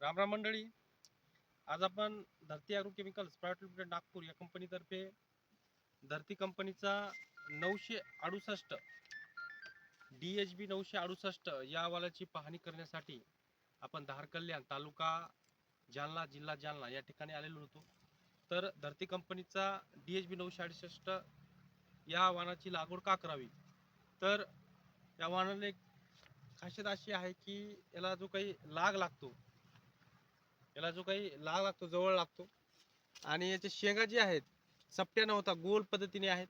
रामराम मंडळी. आज आपण Dharti agro chemicals private limited Nagpur या कंपनीतर्फे धरती कंपनीचा नऊशे अडुसष्ट डी एच बी नऊशे अडुसष्ट या अहवालाची पाहणी करण्यासाठी आपण धारकल्याण तालुका जालना जिल्हा जालना या ठिकाणी आलेलो होतो. तर धरती कंपनीचा डी एच बी नऊशे अडुसष्ट या वाहनाची लागवड का करावी? तर या वाहनाला एक खासियत अशी आहे की याला जो काही लाग लागतो याला जो काही लाग लागतो जवळ लागतो. आणि याच्या शेंगा जे आहेत चपट्या नव्हता गोल पद्धतीने आहेत.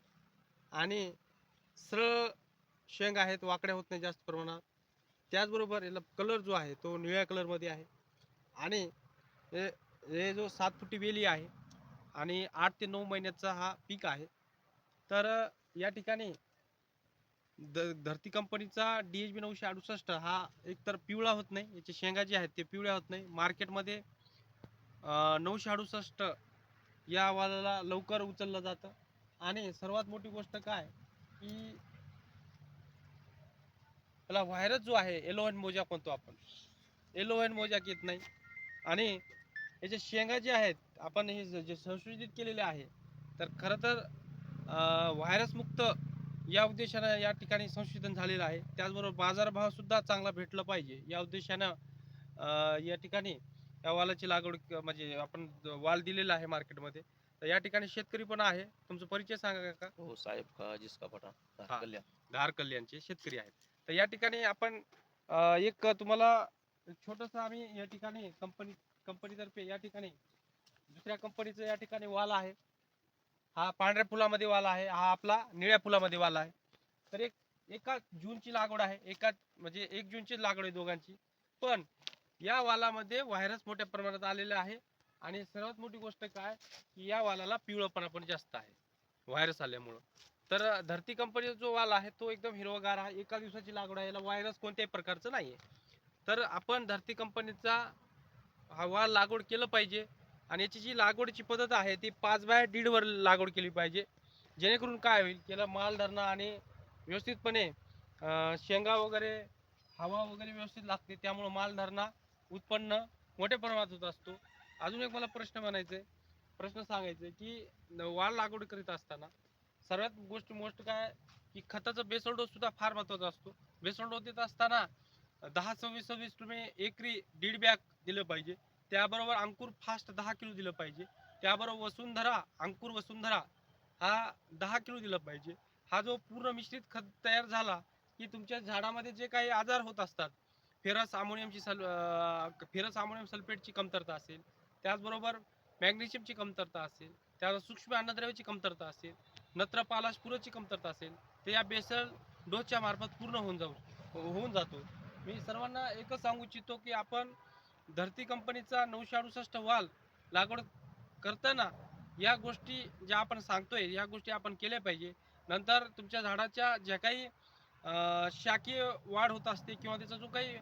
आणि सरळ शेंगा आहेत वाकड्या होत नाही जास्त प्रमाणात. त्याचबरोबर याला कलर जो आहे तो निळ्या कलरमध्ये आहे. आणि हे हे जो सात फुटी वेली आहे आणि आठ ते नऊ महिन्याचा हा पीक आहे. तर या ठिकाणी द धरती कंपनीचा डी एच बी नऊशे अडुसष्ट हा एकतर पिवळा होत नाही. याचे शेंगा जे आहेत ते पिवळ्या होत नाही. मार्केटमध्ये नऊशे अडुसष्ट या अहवालाला लवकर उचललं जातं. आणि सर्वात मोठी गोष्ट काय? की त्याला व्हायरस जो आहे एलोहन मोजा म्हणतो आपण. एलोहन मोजाक येत नाही. आणि याचे शेंगा जे आहेत आपण हे जे- जे संशोधित केलेले आहे तर खरं तर व्हायरस मुक्त या उद्देशानं या ठिकाणी संशोधन झालेलं आहे. त्याचबरोबर बाजारभाव सुद्धा चांगला भेटला पाहिजे. या उद्देशानं या ठिकाणी या वालाची लागवड म्हणजे आपण वाल दिलेला आहे मार्केटमध्ये. तर या ठिकाणी शेतकरी पण आहे. तुमचा परिचय सांगा का? हो साहेब का जिसका हा. कल्याण. धार कल्याणचे शेतकरी आहेत. तर या ठिकाणी आपण एक तुम्हाला छोटस आम्ही या ठिकाणी कंपनी कंपनीतर्फे या ठिकाणी दुसऱ्या कंपनीचं या ठिकाणी वाल आहे. हा पांढऱ्या फुलामध्ये वाला आहे हा आपला निळ्या फुलामध्ये वाला आहे. तर एक एका जूनची लागवड आहे एका म्हणजे एक जूनची लागवड आहे दोघांची. पण या वालामध्ये व्हायरस मोठ्या प्रमाणात आलेला आहे आणि सर्वात मोठी गोष्ट काय की या वालाला पिवळपणा पण जास्त आहे व्हायरस आल्यामुळं. तर धरती कंपनीचा जो वाल आहे तो एकदम हिरवगार आहे एका दिवसाची लागवड आहे याला व्हायरस कोणत्याही प्रकारचं नाही आहे तर आपण धरती कंपनीचा हा वाल लागवड केलं पाहिजे आणि याची जी लागवडीची पद्धत आहे ती पाच बाय दीडवर लागवड केली पाहिजे. जेणेकरून काय होईल त्याला माल धरणं आणि व्यवस्थितपणे शेंगा वगैरे हवा वगैरे व्यवस्थित लागते त्यामुळं माल धरणा उत्पन्न मोठ्या प्रमाणात होत असतो. अजून एक मला प्रश्न म्हणायचा आहे. प्रश्न सांगायचा आहे की न- लागवड करीत असताना सर्वात गोष्ट मोस्ट काय की खताचा बेसल डोस सुद्धा फार महत्त्वाचा असतो. बेसल डोस देत असताना दहा सव्वीस सव्वीस तुम्ही एकरी दीड बॅग दिलं पाहिजे. त्याबरोबर अंकुर फास्ट दहा किलो दिलं पाहिजे. त्याबरोबर वसुंधरा अंकुर वसुंधरा हा दहा किलो दिलं पाहिजे. हा जो पूर्ण मिश्रित खत तयार झाला की तुमच्या झाडामध्ये जे काही आजार होत असतात फेरस अमोनियमची सल फेरस अमोनियम सल्फेटची कमतरता असेल त्याचबरोबर मॅग्नेशियमची कमतरता असेल त्यावर सूक्ष्म अन्नद्रव्याची कमतरता असेल नत्र पालाशपुरची कमतरता असेल ते या बेसल डोसच्या मार्फत पूर्ण होऊन जाऊ होऊन जातो. मी सर्वांना एकच सांगू इच्छितो की आपण धरती कंपनीचा नऊशे अडुसष्ट वाल लागवड करताना या गोष्टी ज्या आपण सांगतोय या गोष्टी आपण केल्या पाहिजे. नंतर तुमच्या झाडाच्या ज्या काही शाकीय वाढ होत असते किंवा त्याचा जो काही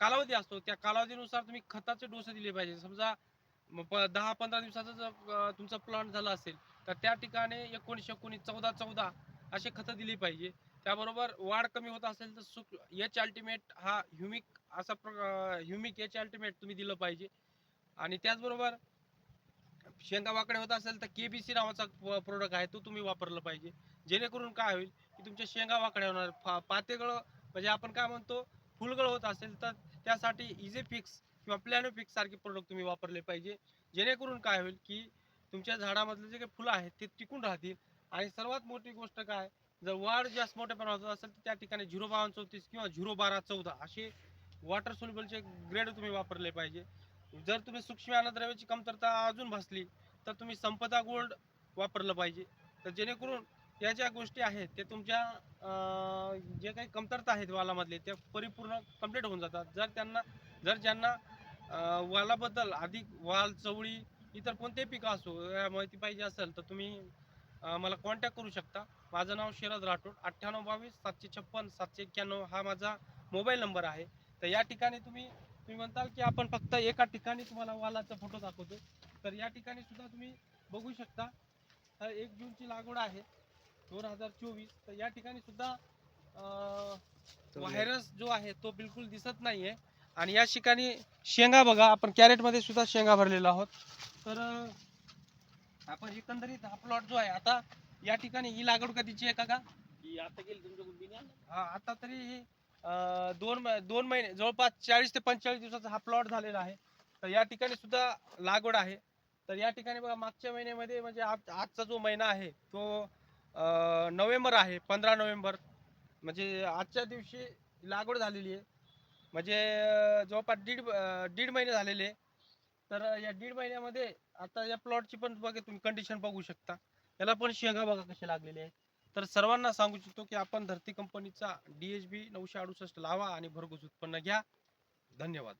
कालावधी असतो त्या कालावधीनुसार तुम्ही खताचे डोसे दिले पाहिजे. समजा प- दहा पंधरा दिवसाचा जर तुमचा प्लांट झाला असेल तर त्या ठिकाणी एकोणीसशे एकोणीस चौदा चौदा असे खतं दिली पाहिजे. त्याबरोबर वाढ कमी होत असेल तर सुक एच अल्टिमेट हा ह्युमिक असा प्र ह्युमिक एच अल्टिमेट तुम्ही दिलं पाहिजे. आणि त्याचबरोबर शेंगा वाकडे होत असेल तर के बी सी नावाचा प्रोडक्ट आहे तो तुम्ही वापरला पाहिजे. जेणेकरून काय होईल की तुमच्या शेंगा वाकड्या होणार. फा पातेगळ म्हणजे आपण काय म्हणतो फुलगळ होत असेल तर त्यासाठी इझी फिक्स किंवा प्लॅनोफिक्स सारखे प्रोडक्ट तुम्ही वापरले पाहिजे. जेणेकरून काय होईल की तुमच्या झाडामधले जे काही फुलं आहेत ते टिकून राहतील. आणि सर्वात मोठी गोष्ट काय जर वाढ जास्त मोठ्या प्रमाणात होत असेल तर त्या ठिकाणी झिरो बावन चौतीस किंवा झिरो बारा चौदा असे वॉटर सोल्युबलचे ग्रेड तुम्ही वापरले पाहिजे. जर तुम्ही सूक्ष्म अन्नद्रव्याची कमतरता अजून भासली तर तुम्ही संपदा गोल्ड वापरलं पाहिजे. तर जेणेकरून या ज्या गोष्टी आहेत त्या तुमच्या जे काही कमतरता आहेत वालामधले त्या परिपूर्ण कंप्लीट होऊन जातात. जर त्यांना जर ज्यांना वालाबद्दल अधिक वाल चवळी इतर कोणते पिकं असो या माहिती पाहिजे असेल तर तुम्ही मला कॉन्टॅक्ट करू शकता. माझं नाव शरद राठोड अठ्ठ्याण्णव बावीस सातशे छप्पन सातशे एक्क्याण्णव हा माझा मोबाईल नंबर आहे. तर या ठिकाणी तुम्ही तुम्ही म्हणताल की आपण फक्त एका ठिकाणी तुम्हाला वालाचा फोटो दाखवतो तर या ठिकाणी सुद्धा तुम्ही बघू शकता. तर एक जूनची लागवड आहे दोन हजार चोवीस. तर या ठिकाणी सुद्धा व्हायरस जो आहे तो बिलकुल दिसत नाहीये. आणि या ठिकाणी शेंगा बघा आपण कॅरेटमध्ये सुद्धा शेंगा भरलेलो आहोत. तर आपण एकंदरीत हा प्लॉट जो आहे आता या ठिकाणी ही लागवड कधीची आहे का ही आता गेली हा तरी अं, दोन म- दोन महिने जवळपास चाळीस ते पंचेचाळीस दिवसाचा हा प्लॉट झालेला आहे. तर या ठिकाणी सुद्धा लागवड आहे. तर या ठिकाणी बघा मागच्या महिन्यामध्ये म्हणजे आज- आजचा जो महिना आहे तो अं, नोव्हेंबर आहे पंधरा नोव्हेंबर. म्हणजे आजच्या दिवशी लागवड झालेली आहे. म्हणजे अं, जवळपास दीड अं, दीड महिने झालेले. आहे. तर या दीड महिन्यामध्ये आता या प्लॉटची पण बघा तुम्ही कंडिशन बघू शकता. याला पण शेंगा बघा कसे लागलेले आहेत. तर सर्वांना सांगू इच्छितो की आपण धरती कंपनीचा डी एच बी नऊशे अडुसष्ट लावा आणि भरघोस उत्पन्न घ्या. धन्यवाद.